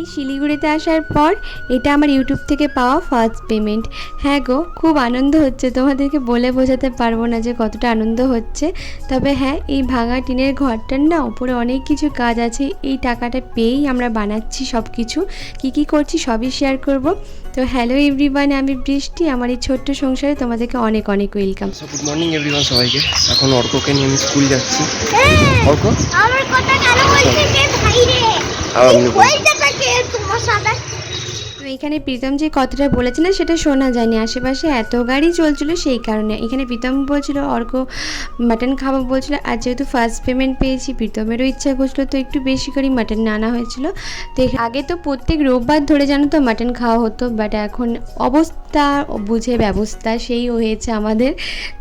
এই শিলিগুড়িতে আসার পর এটা আমার ইউটিউব থেকে পাওয়া ফার্স্ট পেমেন্ট হ্যাঁ গো খুব আনন্দ হচ্ছে। তোমাদেরকে বলে বোঝাতে পারব না যে কতটা আনন্দ হচ্ছে। তবে হ্যাঁ এই ভাঙা টিনের ঘরটার না ওপরে অনেক কিছু কাজ আছে। এই টাকাটা পেয়েই আমরা বানাচ্ছি সব কিছু কী কী করছি সবই শেয়ার করব। তো হ্যালো এভরিওয়ান আমি বৃষ্টি। আমার এই ছোট্ট সংসারে তোমাদেরকে অনেক অনেক ওয়েলকাম গুড মর্নিং এভরিওয়ান সবাইকে। এখন অর্ককে নিয়ে আমি স্কুল যাচ্ছি। অর্ক? আমার কথা কেন বলছিস রে ভাই রে? এখানে প্রীতম যে কথাটা বলেছে না, সেটা শোনা যায়নি। আশেপাশে এত গাড়ি চলছিল সেই কারণে। এখানে প্রীতম বলছিল, অর্ক মাটন খাব বলছিল। আর যেহেতু ফার্স্ট পেমেন্ট পেয়েছি, প্রীতমেরও ইচ্ছা করছিল, তো একটু বেশি করে মাটন আনা হয়েছিল। তো আগে তো প্রত্যেক রোববার ধরে জানো তো মাটন খাওয়া হতো বাট এখন অবস্থা, বুঝে ব্যবস্থা সেই হয়েছে আমাদের।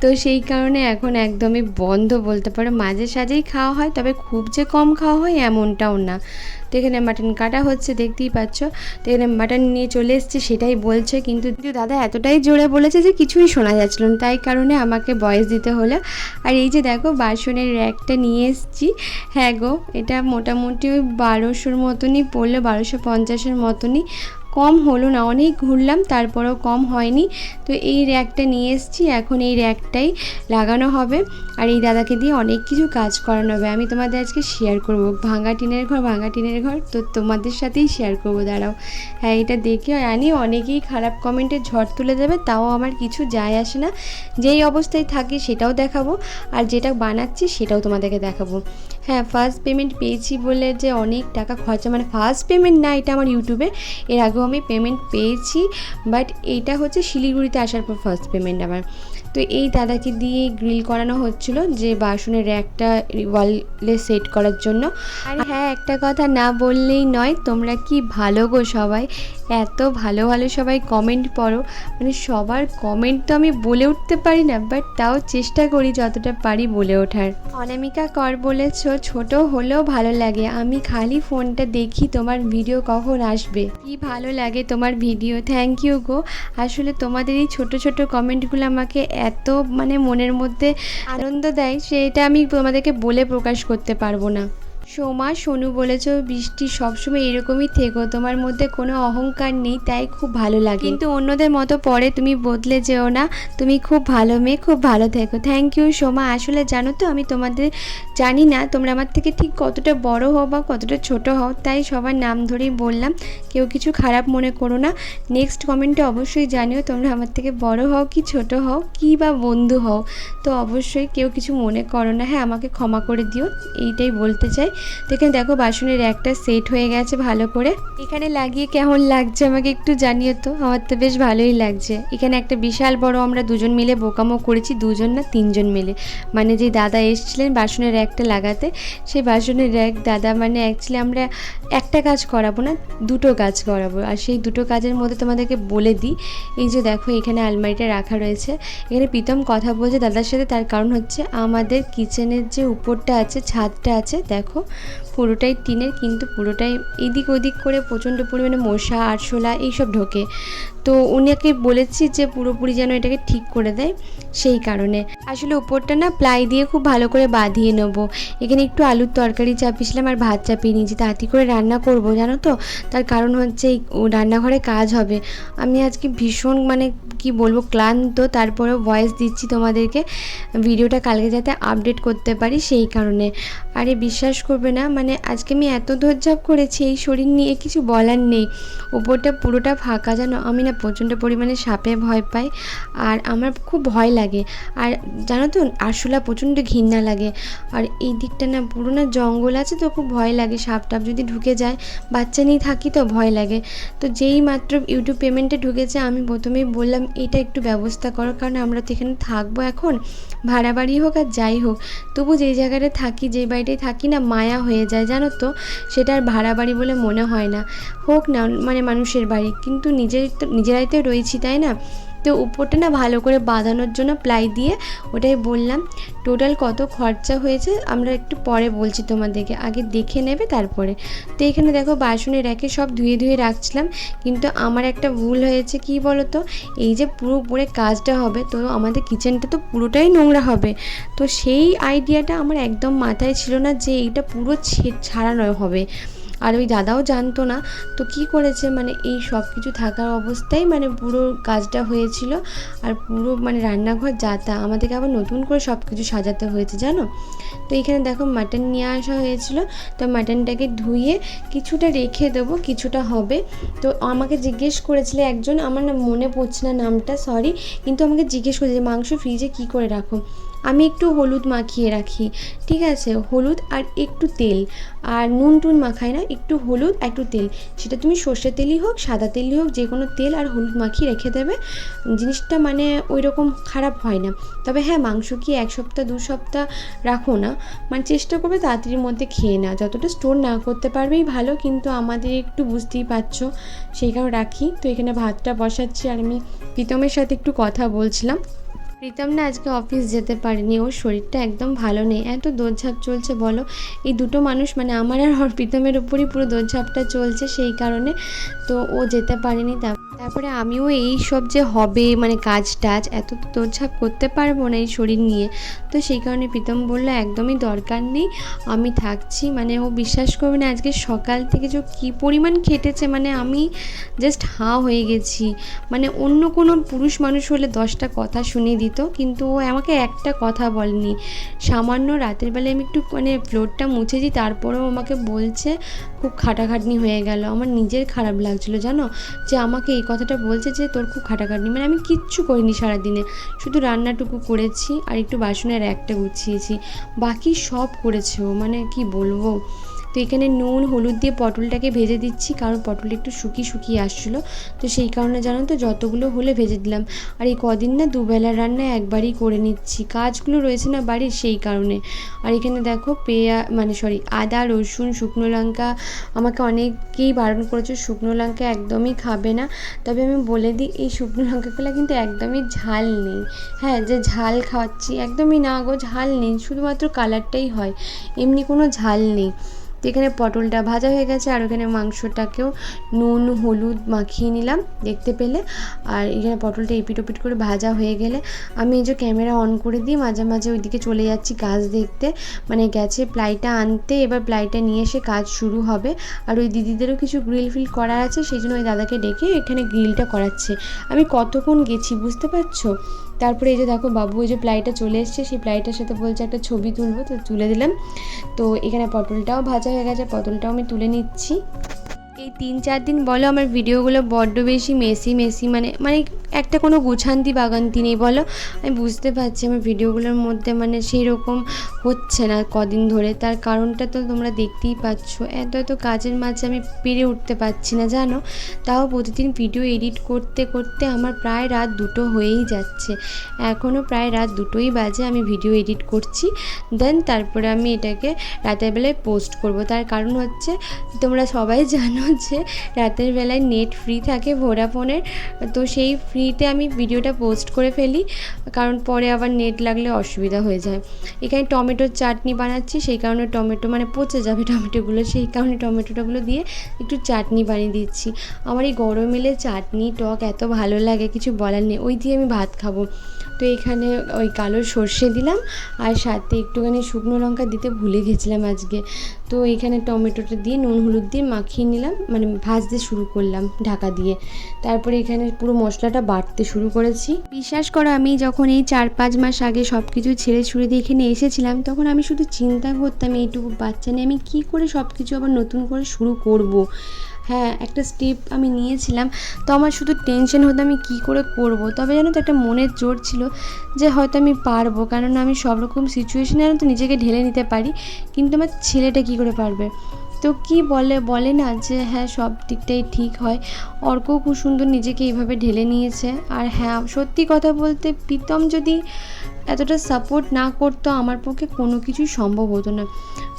তো সেই কারণে এখন একদমই বন্ধ বলতে পারো। মাঝে সাঝেই খাওয়া হয়, তবে খুব যে কম খাওয়া হয় এমনটাও না। তো এখানে মাটন কাটা হচ্ছে, দেখতেই পাচ্ছ। তো এখানে মাটন নিয়ে চলে এসছে, সেটাই বলছে। কিন্তু দাদা এতটাই জোরে বলেছে যে কিছুই শোনা যাচ্ছিল না। তাই কারণে আমাকে বয়স দিতে হলো। আর এই যে দেখো, বাসনের র্যাকটা নিয়ে এসছি। হ্যাঁ গো, এটা মোটামুটি ওই বারোশোর মতনই পড়ল, বারোশো পঞ্চাশের মতনই। কম হলো না, অনেক ঘুরলাম, তারপরেও কম হয়নি। তো এই র্যাকটা নিয়ে এসেছি, এখন এই র্যাকটাই লাগানো হবে। আর এই দাদাকে দিয়ে অনেক কিছু কাজ করানো হবে। আমি তোমাদের আজকে শেয়ার করব। ভাঙা টিনের ঘর ভাঙা টিনের ঘর, তো তোমাদের সাথেই শেয়ার করব, দাঁড়াও। হ্যাঁ এটা দেখে আনি, অনেকেই খারাপ কমেন্টে ঝড় তুলে দেবে, তাও আমার কিছু যায় আসে না। যেই অবস্থায় থাকি সেটাও দেখাবো, আর যেটা বানাচ্ছি সেটাও তোমাদেরকে দেখাবো। হ্যাঁ ফার্স্ট পেমেন্ট পেয়েছি বলে যে অনেক টাকা খরচা মানে ফার্স্ট পেমেন্ট না, এটা আমার ইউটিউবে এর আগেও আমি পেমেন্ট পেয়েছি বাট এটা হচ্ছে শিলিগুড়িতে আসার পর ফার্স্ট পেমেন্ট আমার। তো এই দাদাকে দিয়ে গ্রিল করানো হচ্ছিল যে বাসনের র্যাকটা ওয়ালে সেট করার জন্য। আর হ্যাঁ একটা কথা না বললেই নয়, তোমরা কি ভালো গো সবাই? এত ভালো ভালো সবাই কমেন্ট পড়ো। মানে সবার কমেন্ট তো আমি বলে উঠতে পারি না বাট তাও চেষ্টা করি যতটা পারি বলে ওঠার। অনামিকা কর বলেছ, ছোট হলেও ভালো লাগে। আমি খালি ফোনটা দেখি তোমার ভিডিও কখন আসবে। কি ভালো লাগে তোমার ভিডিও থ্যাংক ইউ গো। আসলে তোমাদের এই ছোট ছোট কমেন্টগুলো আমাকে এত মানে মনের মধ্যে আনন্দ দেয় সেটা আমি তোমাদেরকে বলে প্রকাশ করতে পারব না। সোমা, সোনু বলেছ, বৃষ্টি সবসময় এরকমই থেকো, তোমার মধ্যে কোনো অহংকার নেই, তাই খুব ভালো লাগে। কিন্তু অন্যদের মতো পরে তুমি বদলে যেও না, তুমি খুব ভালো মেয়ে, খুব ভালো থেকো। Thank you Soma. আসলে জানো তো, আমি তোমাদের জানি না, তোমরা আমার থেকে ঠিক কতটা বড় হও বা কতটা ছোট হও, তাই সবার নাম ধরেই বললাম। কেউ কিছু খারাপ মনে করো না। নেক্সট কমেন্টে অবশ্যই জানিও, তোমরা আমার থেকে বড় হও কি ছোট হও, কি বা বন্ধু হও। তো অবশ্যই কেউ কিছু মনে করো না হ্যাঁ আমাকে ক্ষমা করে দিও, এইটাই বলতে চাই। তো এখানে দেখো, বাসনের একটা সেট হয়ে গেছে ভালো করে। এখানে লাগিয়ে কেমন লাগছে আমাকে একটু জানিও তো? আমার তো বেশ ভালোই লাগছে। এখানে একটা বিশাল বড় আমরা দুজন মিলে বোকামো করেছি, দুজন না তিনজন মিলে। মানে যে দাদা এসেছিলেন বাসনের র্যাকটা লাগাতে, সেই বাসনের র্যাক দাদা মানে অ্যাকচুয়ালি আমরা একটা কাজ করাবো না, দুটো কাজ করাবো। আর সেই দুটো কাজের মধ্যে তোমাদেরকে বলে দিই, এই যে দেখো, এখানে আলমারিটা রাখা রয়েছে। এখানে প্রীতম কথা বলছে দাদার সাথে, তার কারণ হচ্ছে আমাদের কিচেনের যে উপরটা আছে, ছাদটা আছে, দেখো পুরোটাই টিনের কিন্তু পুরোটাই এদিক ওদিক করে প্রচণ্ড পরিমাণে মশা আরশোলা এইসব ঢোকে। তো উনাকে বলেছি যে পুরোপুরি যেন এটাকে ঠিক করে দেয় সেই কারণে। আসলে উপরটা না প্লাই দিয়ে খুব ভালো করে বাঁধিয়ে নেব। এখানে একটু আলুর তরকারি চাপিয়েছিলাম আর ভাত চাপিয়ে নিয়েছি। তাড়াতাড়ি করে রান্না করব, জানো তো? তার কারণ হচ্ছে রান্নাঘরে কাজ হবে। আমি আজকে ভীষণ মানে কি বলব, ক্লান্ত। তারপরেও ভয়েস দিচ্ছি তোমাদেরকে। ভিডিওটা কালকে যাতে আপডেট করতে পারি সেই কারণে। আরে বিশ্বাস করবে না মানে আজকে আমি এত ধৈর্যাপ করেছি এই শরীর নিয়ে, কিছু বলার নেই। উপরটা পুরোটা ফাঁকা জানো আমি না প্রচণ্ড পরিমাণে সাপে ভয় পাই আর আমার খুব ভয় লাগে। আর জানো তো, আরশোলা প্রচণ্ড ঘৃণা লাগে। আর এই দিকটা না, পুরো না জঙ্গল আছে তো, খুব ভয় লাগে। সাপ টাপ যদি ঢুকে যায়, বাচ্চা নিয়ে থাকি তো ভয় লাগে। তো যেই মাত্র ইউটিউব পেমেন্টে ঢুকেছে, আমি প্রথমেই বললাম, এটা একটু ব্যবস্থা করো, কারণ আমরা তো এখানে থাকব এখন। ভাড়া বাড়ি হোক আর যাই হোক, তবু যেই জায়গাটায় থাকি, যেই বাড়িটায় থাকি না, মায়া হয়ে যায়, জানো তো। সেটা আর ভাড়া বাড়ি বলে মনে হয় না। হোক না মানে মানুষের বাড়ি। কিন্তু নিজের তো নিজেরাই তো রয়েছি, তাই না? তো উপরটা না ভালো করে বাঁধানোর জন্য প্লাই দিয়ে ওটাই বললাম। টোটাল কত খরচা হয়েছে আমরা একটু পরে বলছি তোমাদেরকে। আগে দেখে নেবে তারপরে। তো এখানে দেখো বাসনের র্যাকে সব ধুয়ে ধুয়ে রাখছিলাম, কিন্তু আমার একটা ভুল হয়েছে, কি বলো তো এই যে পুরো উপরে কাজটা হবে, তো আমাদের কিচেনটা তো পুরোটাই নোংরা হবে। তো সেই আইডিয়াটা আমার একদম মাথায় ছিল না যে এইটা পুরো ছাড়ানো হবে। আর ওই দাদাও জানতো না। তো কি করেছে? মানে এই সব কিছু থাকার অবস্থায় মানে পুরো কাজটা হয়েছিল। আর পুরো মানে রান্নাঘর যাতা আমাদেরকে আবার নতুন করে সব কিছু সাজাতে হয়েছে, জানো? তো এখানে দেখো মাটন নিয়ে আসা হয়েছিল। তো মাটনটাকে ধুয়ে কিছুটা রেখে দেবো, কিছুটা হবে। তো আমাকে জিজ্ঞেস করেছিলে একজন, আমার না মনে পড়ছে না নামটা সরি কিন্তু আমাকে জিজ্ঞেস করেছে মাংস ফ্রিজে কী করে রাখো? আমি একটু হলুদ মাখিয়ে রাখি, ঠিক আছে? হলুদ আর একটু তেল। আর নুন টুন মাখাই না, একটু হলুদ, একটু তেল। সেটা তুমি সর্ষের তেলই হোক, সাদা তেলই হোক, যে কোনো তেল আর হলুদ মাখিয়ে রেখে দেবে। জিনিসটা মানে ওই রকম খারাপ হয় না। তবে হ্যাঁ মাংস কি এক সপ্তাহ, দু সপ্তাহ রাখো না। মানে চেষ্টা করবে তাড়াতাড়ির মধ্যে খেয়ে না যতটা স্টোর না করতে পারবেই ভালো, কিন্তু আমাদের একটু বুঝতেই পারছ। সেই কারণে রাখি। তো এখানে ভাতটা বসাচ্ছি আর আমি প্রীতমের সাথে একটু কথা বলছিলাম। প্রীতম না আজকে অফিস যেতে পারেনি। ওর শরীরটা একদম ভালো নেই। এত দৌড়ঝাঁপ চলছে বলো? এই দুটো মানুষ মানে আমার আর প্রীতমের উপরই পুরো দৌড়ঝাঁপটা চলছে সেই কারণে। তো ও যেতে পারেনি তা- তারপরে আমিও এই সব যে হবে মানে কাজ টাজ, এত তো দৌড়ঝাঁপ করতে পারব না এই শরীর নিয়ে। তো সেই কারণে প্রীতম বলল, একদমই দরকার নেই, আমি থাকছি। মানে ও বিশ্বাস করবে না, আজকে সকাল থেকে যে কী পরিমাণ খেটেছে মানে আমি জাস্ট হাঁ হয়ে গেছি। মানে অন্য কোনো পুরুষ মানুষ হলে দশটা কথা শুনিয়ে দিত, কিন্তু ও আমাকে একটা কথা বলেনি। সামান্য রাতের বেলায় আমি একটু মানে ফ্লোরটা মুছে মুছেছি তারপরেও আমাকে বলছে খুব খাটাখাটনি হয়ে গেল। আমার নিজের খারাপ লাগছিল, জানো? যে আমাকে এই কথাটা বলছে যে তোর খুব খাটাখাটনি। মানে আমি কিচ্ছু করিনি সারাদিনে। শুধু রান্নাটুকু করেছি আর একটু বাসনের একটা গুছিয়েছি। বাকি সব করেছে ও। মানে কি বলব? তো এখানে নুন, হলুদ দিয়ে পটলটাকে ভেজে দিচ্ছি। কারণ পটল একটু শুকিয়ে শুকিয়ে আসছিল। তো সেই কারণে জানো তো যতগুলো হলে ভেজে দিলাম। আর এই কদিন না দুবেলার রান্না একবারই করে নিচ্ছি। কাজগুলো রয়েছে না বাড়ির সেই কারণে। আর এখানে দেখো পেঁয়া মানে সরি, আদা, রসুন, শুকনো লঙ্কা আমাকে অনেকেই বারণ করেছে, শুকনো লঙ্কা একদমই খাবে না। তবে আমি বলে দিই, এই শুকনো লঙ্কাগুলো কিন্তু একদমই ঝাল নেই। হ্যাঁ যে ঝাল খাওয়াচ্ছি, একদমই না গো, ঝাল নেই। শুধুমাত্র কালারটাই হয়। এমনি কোনো ঝাল নেই। তো এখানে পটলটা ভাজা হয়ে গেছে, আর ওখানে মাংসটাকেও নুন, হলুদ মাখিয়ে নিলাম দেখতে পেলে। আর এখানে পটলটা এপিট ওপিট করে ভাজা হয়ে গেলে আমি এই যে ক্যামেরা অন করে দিই, মাঝে মাঝে ওইদিকে চলে যাচ্ছি কাজ দেখতে। মানে গেছে প্লাইটা আনতে, এবার প্লাইটা নিয়ে এসে কাজ শুরু হবে। আর ওই দিদিদেরও কিছু গ্রিল ফিল করার আছে, সেই জন্য ওই দাদাকে ডেকে এখানে গ্রিলটা করাচ্ছে। আমি কতক্ষণ গেছি বুঝতে পারছ? তারপরে এই যে দেখো বাবু ওই যে প্লাইটা চলে এসছে, সেই প্লাইটার সাথে বলছে একটা ছবি তুলবো, তো তুলে দিলাম। তো এখানে পটলটাও ভাজা হয়ে গেছে, পটলটাও আমি তুলে নিচ্ছি। এই তিন চার দিন বলো আমার ভিডিওগুলো বড্ড বেশি মেসি মেসি মানে মানে একটা কোনো গুছান্তি বাগান্তি নেই, বলো? আমি বুঝতে পারছি আমার ভিডিওগুলোর মধ্যে মানে সেই রকম হচ্ছে না কদিন ধরে। তার কারণটা তো তোমরা দেখতেই পাচ্ছ। এত এত কাজের মাঝে আমি পেরে উঠতে পারছি না, জানো? তাও প্রতিদিন ভিডিও এডিট করতে করতে আমার প্রায় রাত দুটো হয়েই যাচ্ছে। এখনও প্রায় রাত দুটোই বাজে, আমি ভিডিও এডিট করছি। দেন তারপরে আমি এটাকে রাতের বেলায় পোস্ট করব। তার কারণ হচ্ছে তোমরা সবাই জানো যে রাতের বেলায় নেট ফ্রি থাকে ভোডাফোনের। তো সেই ফ্রিতে আমি ভিডিওটা পোস্ট করে ফেলি, কারণ পরে আবার নেট লাগলে অসুবিধা হয়ে যায়। এখানে টমেটোর চাটনি বানাচ্ছি, সেই কারণে টমেটো মানে পচে যাবে টমেটোগুলো, সেই কারণে টমেটোটাগুলো দিয়ে একটু চাটনি বানিয়ে দিচ্ছি। আমার এই গরম এলে চাটনি, টক এত ভালো লাগে, কিছু বলার নেই। ওই দিয়ে আমি ভাত খাব। তো এখানে ওই কালো সর্ষে দিলাম আর সাথে একটুখানি শুকনো লঙ্কা দিতে ভুলে গেছিলাম আজকে। তো এখানে টমেটোটা দিয়ে নুন, হলুদ দিয়ে মাখিয়ে নিলাম মানে ভাজতে শুরু করলাম ঢাকা দিয়ে। তারপরে এখানে পুরো মশলাটা বাটতে শুরু করেছি। বিশ্বাস করো আমি যখন এই চার পাঁচ মাস আগে সব কিছু ছেড়ে ছুড়ে দিয়ে এখানে এসেছিলাম, তখন আমি শুধু চিন্তা করতাম, এইটুকু বাচ্চা নিয়ে আমি কী করে সব কিছু আবার নতুন করে শুরু করব। হ্যাঁ একটা স্টেপ আমি নিয়েছিলাম। তো আমার শুধু টেনশন হতো আমি কী করে করব। তবে জানো তো একটা মনের জোর ছিল যে হয়তো আমি পারব। কারণ আমি সব রকম সিচুয়েশনে তো নিজেকে ঢেলে নিতে পারি, কিন্তু আমার ছেলেটা কী করে পারবে? তো কি বলে বলে না যে হ্যাঁ সব দিকটাই ঠিক হয়। অর্কও খুব সুন্দর নিজেকে এইভাবে ঢেলে নিয়েছে। আর হ্যাঁ সত্যি কথা বলতে প্রীতম যদি এতটা সাপোর্ট না করতো আমার পক্ষে কোনো কিছুই সম্ভব হতো না।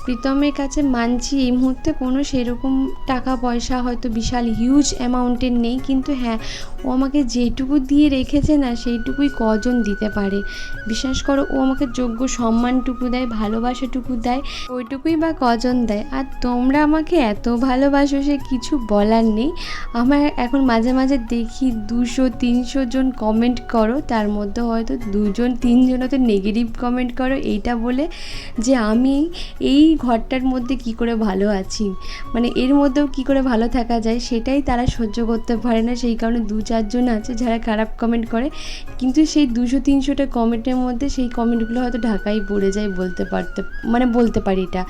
প্রীতমের কাছে মানছি এই মুহূর্তে কোনো সেরকম টাকা পয়সা হয়তো বিশাল হিউজ অ্যামাউন্টের নেই, কিন্তু হ্যাঁ ও আমাকে যেটুকু দিয়ে রেখেছে না, সেইটুকুই কজন দিতে পারে। বিশ্বাস করো, ও আমাকে যোগ্য সম্মানটুকু দেয়, ভালোবাসাটুকু দেয়, ওইটুকুই বা কজন দেয়। আর তোমরা আমাকে এত ভালোবাসো সে কিছু বলার নেই। আমার এখন মাঝে মাঝে দেখি দুশো, তিনশো জন কমেন্ট করো, তার মধ্যে হয়তো দুজন, তিনজন তো নেগেটিভ কমেন্ট করো, এইটা বলে যে আমি এই ঘরটার মধ্যে কি করে ভালো আছি? মানে এর মধ্যেও কি করে ভালো থাকা যায় সেটাই তারা সহ্য করতে পারে না। সেই কারণে দু চারজন আছে যারা খারাপ কমেন্ট করে, কিন্তু সেই দুশো তিনশোটা কমেন্টের মধ্যে সেই কমেন্টগুলো হয়তো ঢাকাই পড়ে যায় বলতে পারতে মানে বলতে পারি এটা।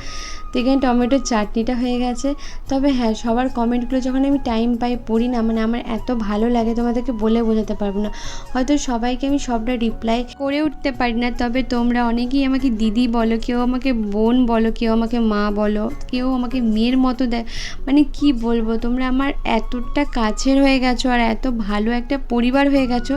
তো এখানে টমেটোর চাটনিটা হয়ে গেছে। তবে হ্যাঁ সবার কমেন্টগুলো যখন আমি টাইম পাই, পড়ি না মানে আমার এত ভালো লাগে তোমাদেরকে বলে বোঝাতে পারব না। হয়তো সবাইকে আমি সবটা রিপ্লাই করে উঠতে পারি না, তবে তোমরা অনেকেই আমাকে দিদি বলো, কেউ আমাকে বোন বলো, কেউ আমাকে মা বলো, কেউ আমাকে মেয়ের মতো দেয়। মানে কি বলব, তোমরা আমার এতটা কাছের হয়ে গেছো আর এত ভালো একটা পরিবার হয়ে গেছো।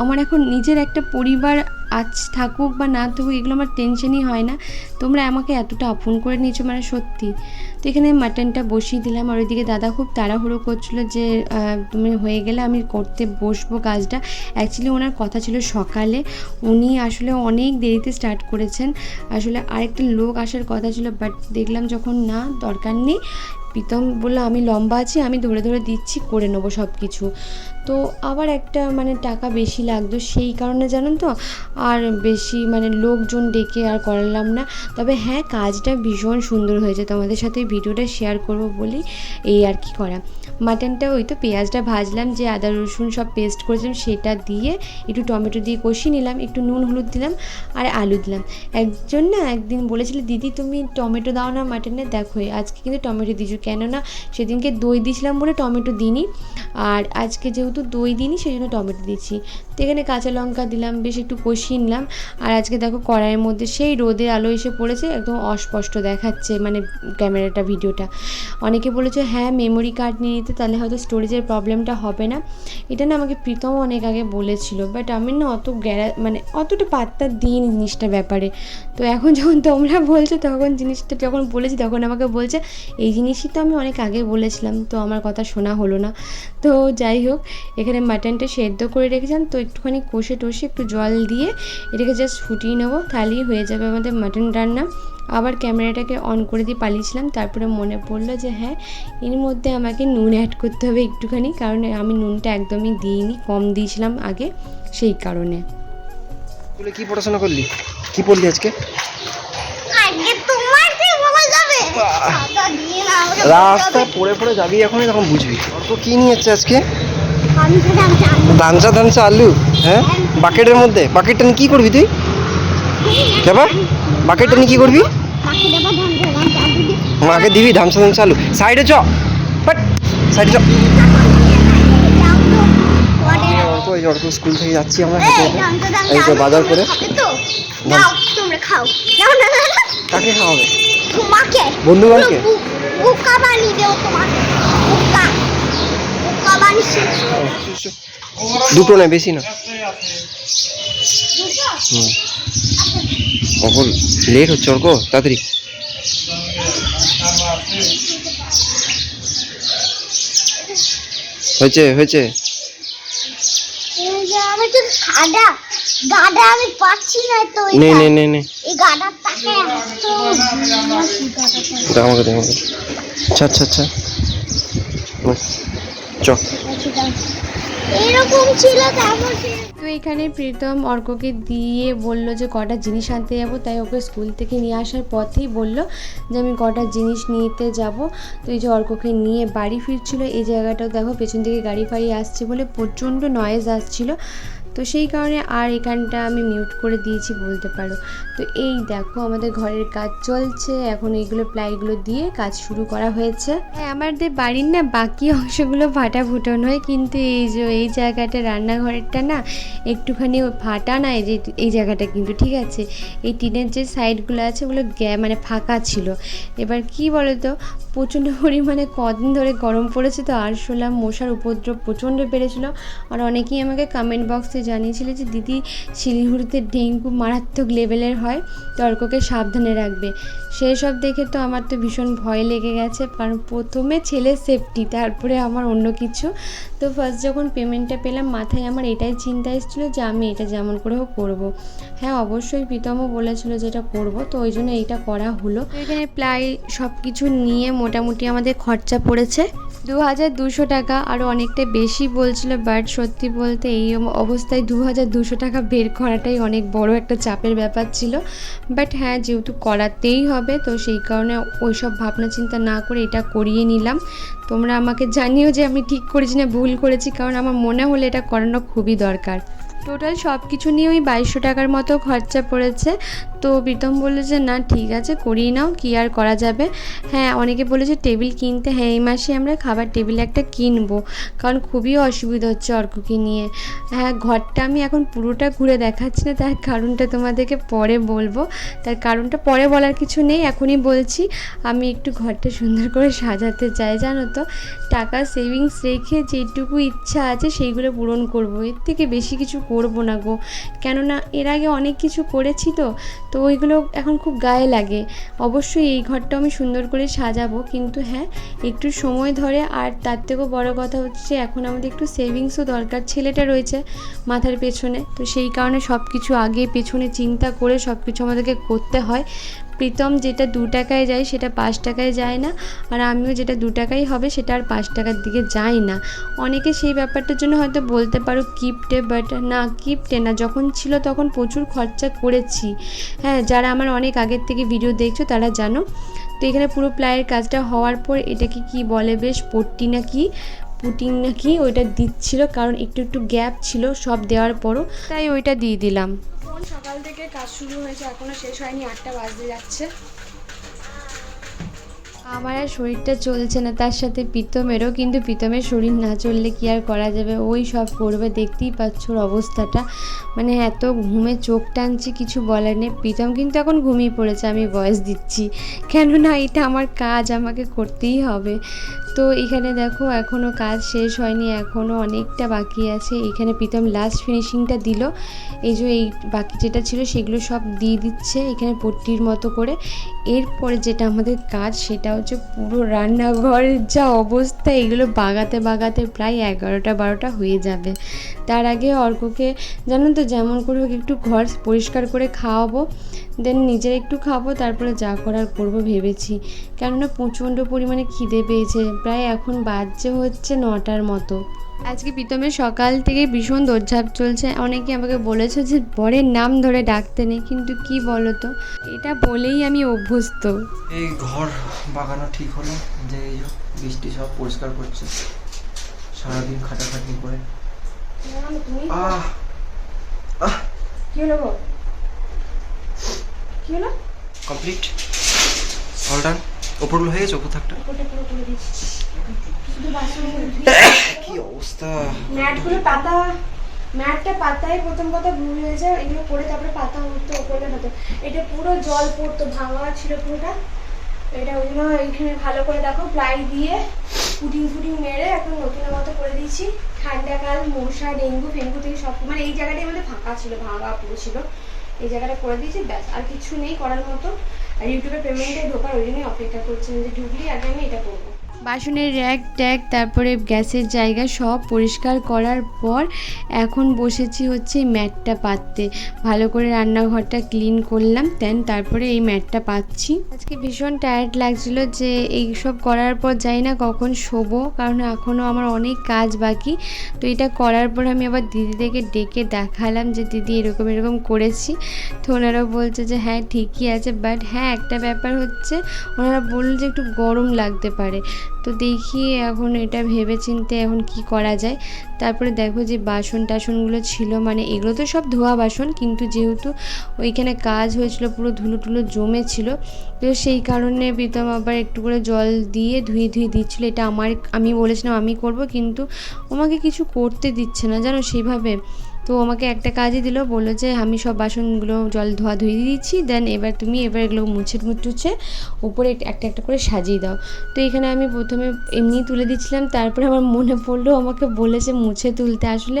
আমার এখন নিজের একটা পরিবার আজ থাকুক বা না থাকুক, এগুলো আমার টেনশনই হয় না। তোমরা আমাকে এতটা আপন করে নিয়েছো মানে সত্যি। তো এখানে মাটনটা বসিয়ে দিলাম। আর ওইদিকে দাদা খুব তাড়াহুড়ো করছিল যে তুমি হয়ে গেলে আমি করতে বসবো কাজটা। অ্যাকচুয়ালি ওনার কথা ছিল সকালে। উনি আসলে অনেক দেরিতে স্টার্ট করেছেন। আসলে আরেকটা লোক আসার কথা ছিল বাট দেখলাম যখন না, দরকার নেই। প্রীতম বলল, আমি লম্বা আছি, আমি ধরে ধরে দিচ্ছি, করে নেব সব কিছু তো আবার একটা মানে টাকা বেশি লাগতো সেই কারণে জানেন তো? আর বেশি মানে লোকজন ডেকে আর করালাম না। তবে হ্যাঁ কাজটা ভীষণ সুন্দর হয়েছে। তোমাদের সাথে ভিডিওটা শেয়ার করব বলেই এই আর কি করা। মাটনটা ওই তো পেঁয়াজটা ভাজলাম, যে আদা, রসুন সব পেস্ট করেছিলাম, সেটা দিয়ে একটু টমেটো দিয়ে কষিয়ে নিলাম, একটু নুন, হলুদ দিলাম আর আলু দিলাম। একজন না একদিন বলেছিল, দিদি, তুমি টমেটো দাও না মাটনে। দেখো, আজকে কিন্তু টমেটো দিয়েছ। কেননা সেদিনকে দই দিয়েছিলাম বলে টমেটো দিইনি। আর আজকে যেহেতু দই দিইনি সেই জন্য টমেটো দিচ্ছি তো এখানে কাঁচা লঙ্কা দিলাম, বেশ একটু কষিয়ে নিলাম। আর আজকে দেখো কড়াইয়ের মধ্যে সেই রোদের আলো এসে পড়েছে, একদম অস্পষ্ট দেখাচ্ছে মানে ক্যামেরাটা, ভিডিওটা। অনেকে বলেছে হ্যাঁ মেমোরি কার্ড নিয়ে নিতে, তাহলে হয়তো স্টোরেজের প্রবলেমটা হবে না। এটা না আমাকে প্রীতম অনেক আগে বলেছিল বাট আমি না অত গ্যারা মানে অতটা পাত্তা দিইনি জিনিসটার ব্যাপারে। তো এখন যখন তোমরা বলছো, তখন জিনিসটা যখন বলেছি, তখন আমাকে বলছে, এই জিনিসই তো আমি অনেক আগে বলেছিলাম, তো আমার কথা শোনা হলো না। তো যাই হোক, এখানে মাটনটা সেদ্ধ করে রেখেছিলাম, তো একটুখানি কষে টষে একটু জল দিয়ে এটাকে জাস্ট ফুটিয়ে নেব। তাহলেই হয়ে যাবে আমাদের মাটন রান্না। আবার ক্যামেরাটাকে অন করে দিয়ে পালিয়েছিলাম। তারপরে মনে পড়ল যে হ্যাঁ এর মধ্যে আমাকে নুন অ্যাড করতে হবে একটুখানি। কারণ আমি নুনটা একদমই দিইনি কম দিয়েছিলাম আগে সেই কারণে। স্কুলে কি পড়াশোনা করলি? কি পড়লি আজকে? রাস্তায় পড়ে পড়ে যাবি এখনই তখন বুঝবি। অর্ক কি নিয়ে যাচ্ছে আজকে? ধানচা ধানচা আলু? হ্যাঁ? বাকেটের মধ্যে? বাকেটটা নিয়ে কি করবি তুই? যাবা বাকেটটা নিয়ে কি করবি? মাকে দেবো ধান দেবো ধান দিদি মাকে দিবি ধানচা ধানচা আলু। সাইডে চ। বাট সাইডে চ। স্কুল থেকে যাচ্ছি আমরা। এই তো বাজার করে। কাকে খাওয়াবে? বন্ধু বান্ধবকে? পুরো বু- বুকা বানিয়ে দেবো তোমাকে বুকা বুকা বানিয়ে দুটো না বেশি না। অকল লেট হচ্ছে অর্ক? তাড়াতাড়ি। হয়েছে হয়েছে। তো গাডা গাডা আমি পাচ্ছি না তো নে নে নে নে। এই গাডার টাকা আমাকে দে আমাকে। আচ্ছা আচ্ছা আচ্ছা। বাস। চ। এরকম ছিল তারপর তো এখানে প্রীতম অর্ককে দিয়ে বলল যে কটা জিনিস আনতে যাব তাই ওকে স্কুল থেকে নিয়ে আসার পথেই বলল যে আমি কটা জিনিস নিতে যাব। তো এই যে অর্ককে নিয়ে বাড়ি ফিরছিল এই জায়গাটাও দেখো পেছন থেকে গাড়ি ফাড়ি আসছে বলে প্রচণ্ড নয়েজ আসছিল। তো সেই কারণে আর এখানটা আমি মিউট করে দিয়েছি বলতে পারো। তো এই দেখো আমাদের ঘরের কাজ চলছে, এখন এইগুলো প্লাইগুলো দিয়ে কাজ শুরু করা হয়েছে। হ্যাঁ আমাদের বাড়ির না বাকি অংশগুলো ফাটা ফুটন হয়, কিন্তু এই যে এই জায়গাটা রান্নাঘরেরটা না একটুখানি ফাটা না, এই যে এই জায়গাটা কিন্তু, ঠিক আছে? এই টিনের যে সাইডগুলো আছে ওগুলো গ্যা মানে ফাঁকা ছিল। এবার কি বলো তো প্রচণ্ড পরিমাণে কদিন ধরে গরম পড়েছে তো আরশোলা মশার উপদ্রব প্রচণ্ড বেড়েছিল। আর অনেকেই আমাকে কমেন্ট বক্সে জানিয়েছিল যে দিদি শিলিগুড়িতে ডেঙ্গু মারাত্মক লেভেলের হয়, তর্ককে সাবধানে রাখবে। সেই সব দেখে তো আমার তো ভীষণ ভয় লেগে গেছে, কারণ প্রথমে ছেলের সেফটি তারপরে আমার অন্য কিছু। তো ফার্স্ট যখন পেমেন্টটা পেলাম, মাথায় আমার এটাই চিন্তা এসেছিল যে আমি এটা যেমন করে হোক করব। হ্যাঁ অবশ্যই প্রীতমও বলেছিল যে এটা করব, তো ওই জন্য এইটা করা হলো। এখানে প্রায় সব কিছু নিয়ে মোটামুটি আমাদের খরচা পড়েছে। দু হাজার দুশো টাকা আরও অনেকটা বেশি বলছিল বাট সত্যি বলতে এই অবস্থায় দু হাজার দুশো টাকা বের করাটাই অনেক বড় একটা চাপের ব্যাপার ছিল। বাট হ্যাঁ যেহেতু করাতেই হবে, তো সেই কারণে ওই সব ভাবনা চিন্তা না করে এটা করিয়ে নিলাম। তোমরা আমাকে জানিও যে আমি ঠিক করেছি না ভুল করেছি, কারণ আমার মনে হলে এটা করানো খুবই দরকার। টোটাল সব কিছু নিয়ে ওই বাইশশো টাকার মতো খরচা পড়েছে। তো প্রীতম বলল যে, না, ঠিক আছে, করিয়ে নাও, কী আর করা যাবে? হ্যাঁ অনেকে বলেছে, টেবিল কিনতে। হ্যাঁ এই মাসে আমরা খাবার টেবিল একটা কিনবো, কারণ খুবই অসুবিধা হচ্ছে অর্ককে নিয়ে। হ্যাঁ ঘরটা আমি এখন পুরোটা ঘুরে দেখাচ্ছি না, তার কারণটা তোমাদেরকে পরে বলব। তার কারণটা পরে বলার কিছু নেই, এখনই বলছি, আমি একটু ঘরটা সুন্দর করে সাজাতে চাই, জানো তো? টাকা সেভিংস রেখে যেটুকু ইচ্ছা আছে, সেইগুলো পূরণ করব। এর থেকে বেশি কিছু করব না গো। কেননা এর আগে অনেক কিছু করেছি তো তো ওইগুলো এখন খুব গায়ে লাগে। অবশ্যই এই ঘরটা আমি সুন্দর করে সাজাবো, কিন্তু হ্যাঁ একটু সময় ধরে আর তার থেকেও বড় কথা হচ্ছে এখন আমাদের একটু সেভিংসও দরকার, ছেলেটা রয়েছে মাথার পেছনে। তো সেই কারণে সব কিছু আগে, পেছনে চিন্তা করে সব কিছু আমাদেরকে করতে হয়। প্রীতম যেটা দু টাকায় যায় সেটা পাঁচ টাকায় যায় না, আর আমিও যেটা দু টাকাই হবে সেটা আর পাঁচ টাকার দিকে যাই না। অনেকে সেই ব্যাপারটার জন্য হয়তো বলতে পারো কিপটে বাট না, কিপটে না। যখন ছিল তখন প্রচুর খরচা করেছি। হ্যাঁ যারা আমার অনেক আগের থেকে ভিডিও দেখছ তারা জানো। তো এখানে পুরো প্লায়ের কাজটা হওয়ার পর এটাকে কি বলে বেশ, পট্টি না কি, পুটিং না কি, ওইটা দিচ্ছিল, কারণ একটু একটু গ্যাপ ছিল সব দেওয়ার পরও। তাই ওইটা দিয়ে দিলাম। কোন সকাল থেকে কাজ শুরু হয়েছে, এখনও শেষ হয়নি, আটটা বাজতে যাচ্ছে। আমার আর শরীরটা চলছে না, তার সাথে প্রীতমেরও কিন্তু প্রীতমের শরীর না চললে কি আর করা যাবে? ওই সব করবে, দেখতেই পাচ্ছ অবস্থাটা। মানে এত ঘুমে চোখ টানছি, কিছু বলার নেই। প্রীতম কিন্তু এখন ঘুমিয়ে পড়েছে, আমি বয়স দিচ্ছি। কেননা এটা আমার কাজ, আমাকে করতেই হবে। তো এখানে দেখো এখনও কাজ শেষ হয়নি এখনও অনেকটা বাকি আছে। এখানে প্রীতম লাস্ট ফিনিশিংটা দিল। এই যে এই বাকি যেটা ছিল সেগুলো সব দিয়ে দিচ্ছে এখানে পট্টির মতো করে। এরপরে যেটা আমাদের কাজ সেটা হচ্ছে পুরো রান্নাঘরের যা অবস্থা, এগুলো বাগাতে বাগাতে প্রায় এগারোটা বারোটা হয়ে যাবে। তার আগে অর্ককে, জানো তো, যেমন করে হোক একটু ঘর পরিষ্কার করে খাওয়াবো। দেন নিজের একটু খাব তারপরে যা করার করব ভেবেছি। কেননা প্রচণ্ড পরিমাণে খিদে পেয়েছে। প্রায় এখন বাজছে হচ্ছে নটার মতো। আজকে প্রীতমের সকাল থেকে ভীষণ দৌড়ঝাঁপ চলছে। অনেকে আমাকে বলেছে যে বরের নাম ধরে ডাকতে নেই। কিন্তু কি বলো তো এটা বলেই আমি অভ্যস্ত। এই ঘর বাগানো ঠিক হলো। যে এই যে বৃষ্টি সব পরিষ্কার করছে। সারাদিন খাটাখাটনি করে। তুমি আহ আহ। কি হলো হলো কমপ্লিট। অল ডান ওপরগুলো হয়ে গেছে ওপর থাকটা? কি অবস্থা? ম্যাটগুলো পাতা ম্যাটটা পাতায় প্রথম কথা ভুল হয়েছে এগুলো করে তারপরে পাতা উঠতো ওপরে হতো। এটা পুরো জল পড়তো ভাঙা ছিল পুরোটা। এটা ওই জন্য এইখানে ভালো করে দেখো প্লাই দিয়ে ফুটিং ফুটিং মেরে এখন নতুনের মতো করে দিয়েছি। ঠান্ডাকাল মশা ডেঙ্গু ফেঙ্গু থেকে সব মানে এই জায়গাটাই আমাদের ফাঁকা ছিল ভাঙা পুরো ছিল। এই জায়গাটা করে দিয়েছি, ব্যাস, আর কিছু নেই করার মতো। আর ইউটিউবে পেমেন্টে ঢোকার ওই জন্যই অপেক্ষা করছিলাম যে ঢুকলি আগে আমি এটা করব। বাসনের র্যাক ট্যাক, তারপরে গ্যাসের জায়গা সব পরিষ্কার করার পর এখন বসেছি হচ্ছে এই ম্যাটটা পাততে। ভালো করে রান্নাঘরটা ক্লিন করলাম, দেন তারপরে এই ম্যাটটা পাচ্ছি। আজকে ভীষণ টায়ার্ড লাগছিল যে এই সব করার পর যাই না কখন শোবো, কারণ এখনও আমার অনেক কাজ বাকি। তো এটা করার পর আমি আবার দিদিদেরকে ডেকে দেখালাম যে দিদি এরকম এরকম করেছি। তো ওনারা বলছে যে হ্যাঁ ঠিকই আছে বাট হ্যাঁ একটা ব্যাপার হচ্ছে ওনারা বলল যে একটু গরম লাগতে পারে। তো দেখি এখন এটা ভেবে চিনতে এখন কি করা যায়। তারপরে দেখো যে বাসন টাসনগুলো ছিল মানে এগুলো তো সব ধোয়া বাসন, কিন্তু যেহেতু ওইখানে কাজ হয়েছিল, পুরো ধুলো টুলো জমেছিল, তো সেই কারণে প্রীতম আবার একটু করে জল দিয়ে ধুয়ে ধুয়ে দিচ্ছিল। এটা আমার, আমি বলেছিলাম আমি করব, কিন্তু আমাকে কিছু করতে দিচ্ছে না, জানো সেভাবে তো আমাকে একটা কাজই দিল, বলল যে আমি সব বাসনগুলো জল ধোয়া ধুয়ে দিয়েছি দেন এবার তুমি এবার এগুলো মুছে মুছে উপরে একটা একটা করে সাজিয়ে দাও। তো এখানে আমি প্রথমে এমনি তুলে দিচ্ছিলাম, তারপরে আমার মনে পড়ল, আমাকে বলেছে মুছে তুলতে। আসলে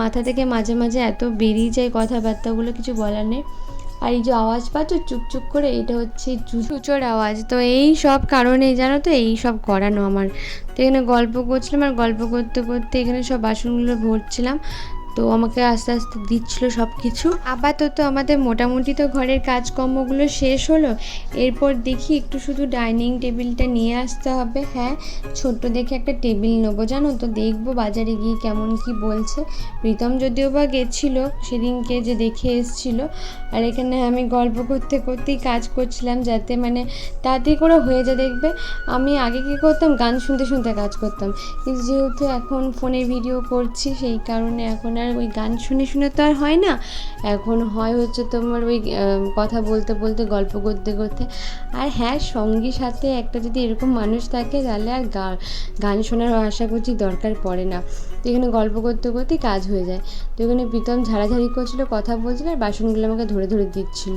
মাথা থেকে মাঝে মাঝে এত বেরিয়ে যায় কথাবার্তাগুলো, কিছু বলার নেই। আর এই যে আওয়াজ পাচ্ছ চুপচুপ করে, এটা হচ্ছে চুচোর আওয়াজ। তো এই সব কারণে, জানো তো, এই সব করানো আমার। তো এখানে গল্প করছিলাম, আর গল্প করতে করতে এখানে সব বাসনগুলো ভরছিলাম তো আমাকে আস্তে আস্তে দিচ্ছিল সব কিছু আপাতত আমাদের মোটামুটি তো ঘরের কাজকর্মগুলো শেষ হলো। এরপর দেখি একটু শুধু ডাইনিং টেবিলটা নিয়ে আসতে হবে। হ্যাঁ ছোট্ট দেখে একটা টেবিল নেব, জানো তো? দেখব বাজারে গিয়ে কেমন কি বলছে। প্রীতম যদিও বা গেছিল, সেদিনকে যে দেখে এসছিলো। আর এখানে আমি গল্প করতে করতেই কাজ করছিলাম যাতে মানে তাড়াতাড়ি করে হয়ে যায়, দেখবে? আমি আগে কী করতাম? গান শুনতে শুনতে কাজ করতাম। কিন্তু যেহেতু এখন ফোনে ভিডিও করছি, সেই কারণে এখন আর ওই গান শুনে শুনে তো আর হয় না। এখন হয় হচ্ছে তোমার ওই কথা বলতে বলতে, গল্প করতে করতে। আর হ্যাঁ সঙ্গী সাথে একটা যদি এরকম মানুষ থাকে, তাহলে আর গান শোনার আশা করছি দরকার পড়ে না। তো এখানে গল্প করতে করতেই কাজ হয়ে যায়। তো এখানে প্রীতম ঝাড়াঝাড়ি করছিল, কথা বলছিল, আর বাসনগুলো আমাকে ধরে ধরে দিচ্ছিল।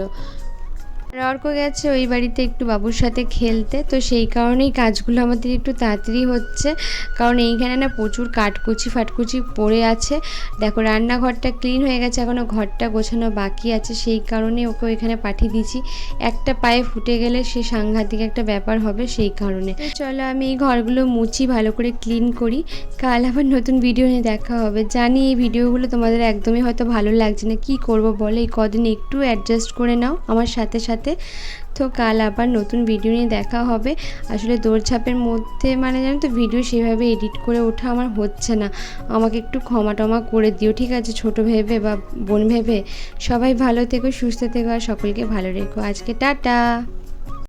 অর্ক গেছে ওই বাড়িতে একটু বাবুর সাথে খেলতে, তো সেই কারণেই কাজগুলো আমাদের একটু তাড়াতাড়ি হচ্ছে। কারণ এইখানে না প্রচুর কাঠকুচি ফাটকুচি পড়ে আছে। দেখো রান্নাঘরটা ক্লিন হয়ে গেছে এখনও ঘরটা গোছানো বাকি আছে। সেই কারণে ওকে এখানে পাঠিয়ে দিয়েছি। একটা পায়ে ফুটে গেলে সে সাংঘাতিক একটা ব্যাপার হবে সেই কারণে। চলো আমি এই ঘরগুলো মুছি, ভালো করে ক্লিন করি। কাল আবার নতুন ভিডিও নিয়ে দেখা হবে। জানি এই ভিডিওগুলো তোমাদের একদমই হয়তো ভালো লাগছে না। কি করব বলে? এই কদিন একটু অ্যাডজাস্ট করে নাও। আমার সাথে সাথে সাথে। তো কাল আবার নতুন ভিডিও নিয়ে দেখা হবে। আসলে দৌড়ঝাঁপের মধ্যে মানে জানো তো ভিডিও সেভাবে এডিট করে ওঠা আমার হচ্ছে না। আমাকে একটু ক্ষমা টমা করে দিও, ঠিক আছে? ছোট ভেবে বা বোন ভেবে সবাই ভালো থেকো, সুস্থ থেকো, আর সকলকে ভালো রেখো। আজকে টাটা!